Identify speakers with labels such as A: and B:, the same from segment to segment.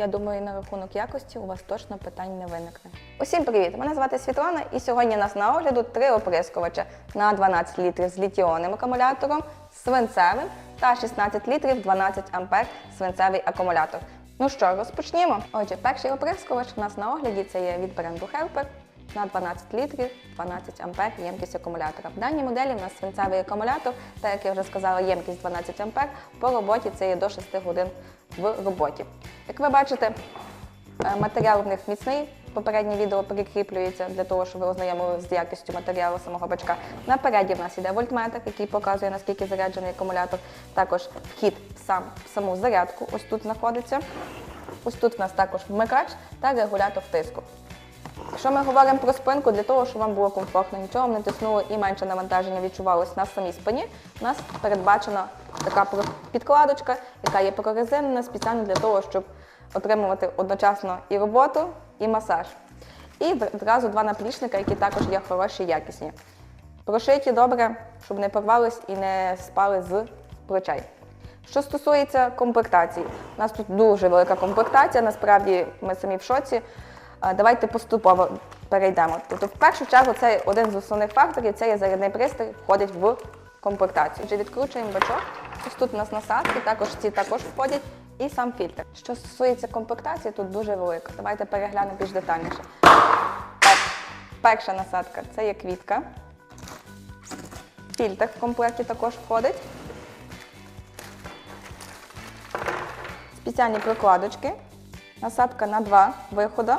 A: Я думаю, на рахунок якості у вас точно питань не виникне. Усім привіт! Мене звати Світлана, і сьогодні у нас на огляду три оприскувача на 12 літрів з літіонним акумулятором, свинцевим та 16 літрів 12 ампер свинцевий акумулятор. Ну що, розпочнімо. Отже, перший оприскувач у нас на огляді це є від бренду Helper на 12 літрів, 12 ампер ємкість акумулятора. В даній моделі у нас свинцевий акумулятор, та як я вже сказала, ємкість 12 ампер. По роботі це є до 6 годин в роботі. Як ви бачите, е, матеріал в них міцний. Попереднє відео прикріплюється для того, щоб ви ознайомилися з якістю матеріалу самого бачка. Напереді в нас йде вольтметр, який показує, наскільки заряджений акумулятор. Також вхід сам в саму зарядку. Ось тут знаходиться. Ось тут в нас також вмикач та регулятор тиску. Якщо ми говоримо про спинку, для того, щоб вам було комфортно, нічого вам не тиснуло і менше навантаження відчувалось на самій спині, у нас передбачена така підкладочка, яка є прорезинена спеціально для того, щоб отримувати одночасно і роботу, і масаж. І одразу два наплічника, які також є хороші, якісні. Прошиті добре, щоб не порвались і не спали з плечей. Що стосується комплектації, у нас тут дуже велика комплектація, насправді ми самі в шоці. Давайте поступово перейдемо. Тобто, в першу чергу, це один з основних факторів, це є зарядний пристрій, входить в комплектацію. Отже, відкручуємо бачок. Ось тут у нас насадки, також ці також входять, і сам фільтр. Що стосується комплектації, тут дуже велика. Давайте переглянемо більш детальніше. Так, перша насадка це є квітка. Фільтр в комплекті також входить. Спеціальні прокладочки, насадка на два виходи,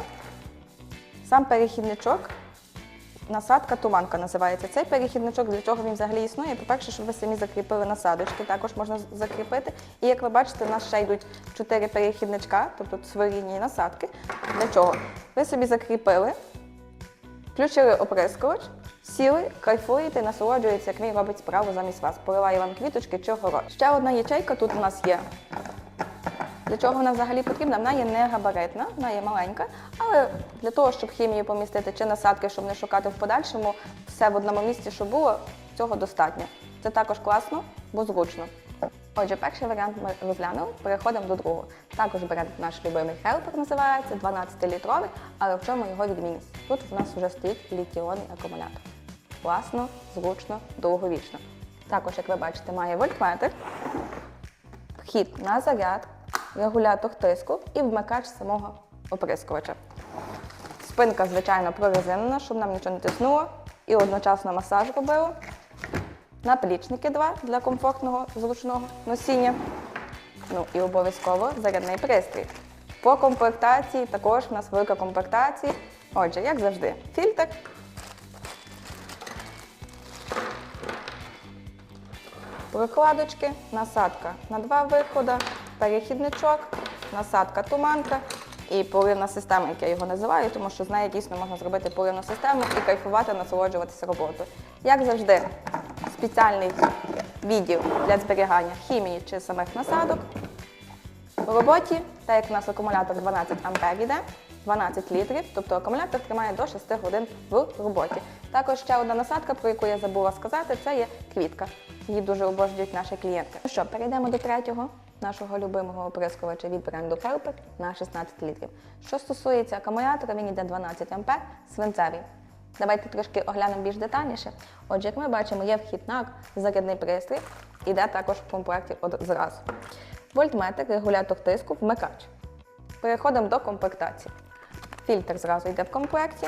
A: сам перехідничок, насадка туманка називається. Цей перехідничок, для чого він взагалі існує? По-перше, щоб ви самі закріпили насадочки, також можна закріпити. І як ви бачите, у нас ще йдуть чотири перехідничка, тобто сварінні насадки. Для чого? Ви собі закріпили, включили оприскувач, сіли, кайфуєте, насолоджуєтеся, як він робить справу замість вас. Поливає вам квіточки чи город. Ще одна ячейка тут у нас є. Для чого вона взагалі потрібна? Вона є не габаритна, вона є маленька, але для того, щоб хімію помістити чи насадки, щоб не шукати в подальшому, все в одному місці, що було, цього достатньо. Це також класно, бо зручно. Отже, перший варіант ми розглянули, переходимо до другого. Також бренд наш любимий Helper називається 12-літровий, але в чому його відмінність? Тут в нас вже стоїть літіонний акумулятор. Класно, зручно, довговічно. Також, як ви бачите, має вольтметр, вхід на заряд, регулятор тиску і вмикач самого оприскувача. Спинка, звичайно, прорезинена, щоб нам нічого не тиснуло, і одночасно масаж робило. Наплічники два для комфортного зручного носіння. Ну і обов'язково зарядний пристрій. По комплектації також у нас велика комплектація. Отже, як завжди, фільтр. Прокладочки, насадка на два виходи, перехідничок, насадка туманка і поливна система, як я його називаю, тому що з нею дійсно можна зробити поливну систему і кайфувати, насолоджуватися роботою. Як завжди, спеціальний відділ для зберігання хімії чи самих насадок. У роботі, так як у нас акумулятор 12 А йде, 12 літрів, тобто акумулятор тримає до 6 годин в роботі. Також ще одна насадка, про яку я забула сказати, це є квітка. Її дуже обожнюють наші клієнти. Ну що, перейдемо до третього нашого любимого оприскувача від бренду Helper на 16 літрів. Що стосується акумулятора, він йде 12 ампер, свинцевий. Давайте трошки оглянемо більш детальніше. Отже, як ми бачимо, є вхід на зарядний пристрій, іде також в комплекті зразу. Вольтметр, регулятор тиску, вмикач. Переходимо до комплектації. Фільтр зразу йде в комплекті.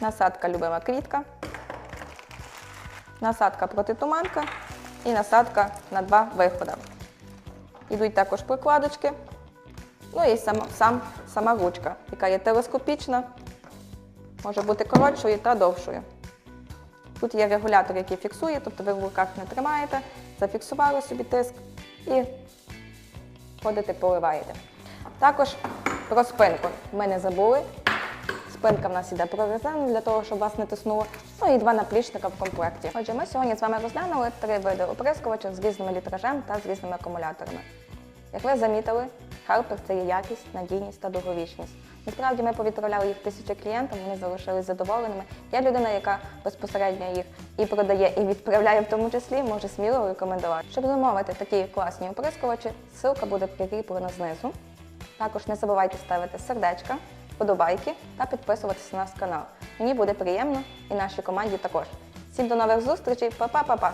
A: Насадка любима квітка. Насадка протитуманка і насадка на два виходи. Йдуть також прикладочки. Ну і сам, сам, сама ручка, яка є телескопічна, може бути коротшою та довшою. Тут є регулятор, який фіксує, тобто ви в руках не тримаєте, зафіксували собі тиск і ходите, поливаєте. Також про спинку ми не забули. Спинка в нас іде прорезинена для того, щоб вас не тиснуло. Ну і два наплічника в комплекті. Отже, ми сьогодні з вами розглянули три види оприскувачів з різним літражем та з різними акумуляторами. Як ви замітили, Helper – це є якість, надійність та довговічність. Насправді ми повідправляли їх тисячі клієнтам, вони залишились задоволеними. Я людина, яка безпосередньо їх і продає, і відправляє в тому числі, може сміло рекомендувати. Щоб замовити такі класні оприскувачі, ссылка буде прикріплена знизу. Також не забувайте ставити сердечка, вподобайки та підписуватися на наш канал. Мені буде приємно і нашій команді також. Всім до нових зустрічей, Па-па-па-па!